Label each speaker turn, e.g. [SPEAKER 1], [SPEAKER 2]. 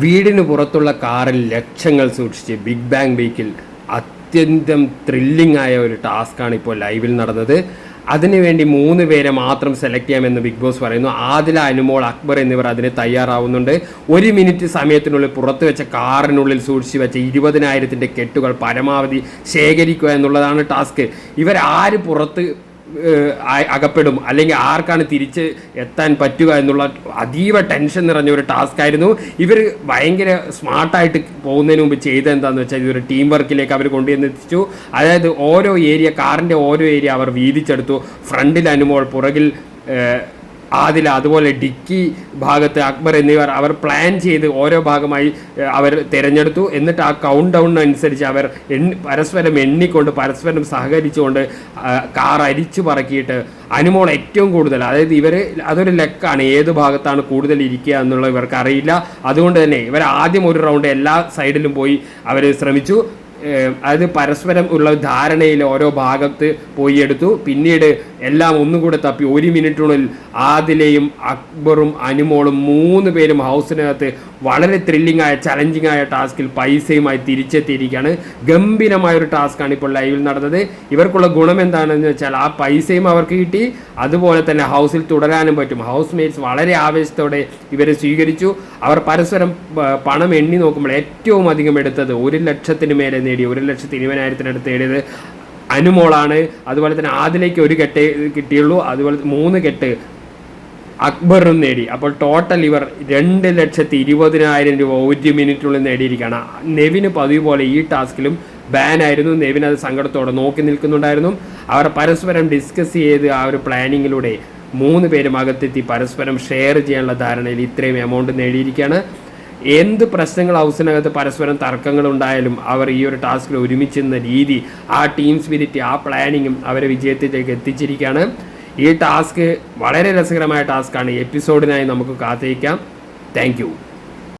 [SPEAKER 1] വീടിന് പുറത്തുള്ള കാറിൽ ലക്ഷങ്ങൾ സൂക്ഷിച്ച് ബിഗ് ബാങ് വീക്കിൽ അത്യന്തം ത്രില്ലിംഗ് ആയ ഒരു ടാസ്ക്കാണ് ഇപ്പോൾ ലൈവിൽ നടന്നത്. അതിനുവേണ്ടി മൂന്ന് പേരെ മാത്രം സെലക്ട് ചെയ്യാമെന്ന് ബിഗ് ബോസ് പറയുന്നു. ആദില അനുമോൾ അക്ബർ എന്നിവർ അതിന് തയ്യാറാവുന്നുണ്ട്. ഒരു മിനിറ്റ് സമയത്തിനുള്ളിൽ പുറത്തു വെച്ച കാറിനുള്ളിൽ സൂക്ഷിച്ച് വെച്ച ഇരുപതിനായിരത്തിന്റെ കെട്ടുകൾ പരമാവധി ശേഖരിക്കുക എന്നുള്ളതാണ് ടാസ്ക് ഇവരാര് പുറത്ത് അകപ്പെടും. അല്ലെങ്കിൽ ആർക്കാണ് തിരിച്ച് എത്താൻ പറ്റുക എന്നുള്ള അതീവ ടെൻഷൻ നിറഞ്ഞ ഒരു ടാസ്ക് ആയിരുന്നു. ഇവർ ഭയങ്കര സ്മാർട്ടായിട്ട് പോകുന്നതിന് മുമ്പ് ചെയ്തത് എന്താണെന്ന് വെച്ചാൽ ഇതൊരു ടീം വർക്കിലേക്ക് അവർ കൊണ്ടുവന്ന് എത്തിച്ചു അതായത് ഓരോ ഏരിയ കാറിന്റെ ഓരോ ഏരിയ അവർ വീതിച്ചെടുത്തു. ഫ്രണ്ടിൽ അനുമോൾ പുറകിൽ ആദില അതുപോലെ ഡിക്കി ഭാഗത്ത് അക്ബർ എന്നിവർ അവർ പ്ലാൻ ചെയ്ത് ഓരോ ഭാഗമായി അവർ തിരഞ്ഞെടുത്തു. എന്നിട്ട് ആ കൗണ്ട് ഡൗൺ അനുസരിച്ച് അവർ എണ്ണി പരസ്പരം എണ്ണിക്കൊണ്ട് പരസ്പരം സഹകരിച്ചുകൊണ്ട് കാർ അരിച്ചു പറക്കിയിട്ട് അനുമോൾ ഏറ്റവും കൂടുതൽ അതായത് ഇവർ അതൊരു ലെക്കാണ് ഏത് ഭാഗത്താണ് കൂടുതൽ ഇരിക്കുക എന്നുള്ളത് ഇവർക്ക് അറിയില്ല അതുകൊണ്ട് തന്നെ ഇവർ ആദ്യം ഒരു റൗണ്ട് എല്ലാ സൈഡിലും പോയി അവർ ശ്രമിച്ചു. അതായത് പരസ്പരം ഉള്ള ധാരണയിൽ ഓരോ ഭാഗത്ത് പോയി എടുത്തു പിന്നീട് എല്ലാം ഒന്നും കൂടെ തപ്പി. ഒരു മിനിറ്റിനുള്ളിൽ ആദിലയും അക്ബറും അനുമോളും മൂന്ന് പേരും ഹൗസിനകത്ത് വളരെ ത്രില്ലിംഗ് ആയ ചലഞ്ചിങ് ആയ ടാസ്കിൽ പൈസയുമായി തിരിച്ചെത്തിയിരിക്കുകയാണ്. ഗംഭീരമായ ഒരു ടാസ്ക്കാണ് ഇപ്പോൾ ലൈവിൽ നടന്നത്. ഇവർക്കുള്ള ഗുണം എന്താണെന്ന് വെച്ചാൽ ആ പൈസയും അവർക്ക് കിട്ടി. അതുപോലെ തന്നെ ഹൗസിൽ തുടരാനും പറ്റും. ഹൗസ് മേറ്റ്സ് വളരെ ആവേശത്തോടെ ഇവരെ സ്വീകരിച്ചു. അവർ പരസ്പരം പണം എണ്ണി നോക്കുമ്പോൾ ഏറ്റവും അധികം എടുത്തത് ഒരു ലക്ഷത്തിന് മേലെ നേടി. ഒരു ലക്ഷത്തി ഇരുപതിനായിരത്തിനടുത്ത് നേടിയത് അനുമോളാണ്. അതുപോലെ തന്നെ ആദിലേക്ക് ഒരു കെട്ട് കിട്ടിയുള്ളൂ. അതുപോലെ മൂന്ന് കെട്ട് അക്ബറും നേടി. അപ്പോൾ ടോട്ടൽ ഇവർ രണ്ട് ലക്ഷത്തി ഇരുപതിനായിരം രൂപ ഒരു മിനിറ്റിനുള്ളിൽ നേടിയിരിക്കുകയാണ്. നെവിന് പതിവ് പോലെ ഈ ടാസ്കിലും ബാൻ ആയിരുന്നു. നെവിൻ അത് സങ്കടത്തോടെ നോക്കി നിൽക്കുന്നുണ്ടായിരുന്നു. അവർ പരസ്പരം ഡിസ്കസ് ചെയ്ത് ആ ഒരു പ്ലാനിങ്ങിലൂടെ മൂന്ന് പേരും അകത്തെത്തി പരസ്പരം ഷെയർ ചെയ്യാനുള്ള ധാരണയിൽ ഇത്രയും എമൗണ്ട് നേടിയിരിക്കുകയാണ്. എന്ത് പ്രശ്നങ്ങൾ ഹൗസിനകത്ത് പരസ്പരം തർക്കങ്ങൾ ഉണ്ടായാലും അവർ ഈ ഒരു ടാസ്കിൽ ഒരുമിച്ചെന്ന രീതി ആ ടീം സ്പിരിറ്റ് ആ പ്ലാനിങ്ങും അവരെ വിജയത്തിലേക്ക് എത്തിച്ചിരിക്കുകയാണ്. ഈ ടാസ്ക് വളരെ രസകരമായ ടാസ്ക്കാണ് എപ്പിസോഡിനായി നമുക്ക് കാത്തിരിക്കാം. താങ്ക്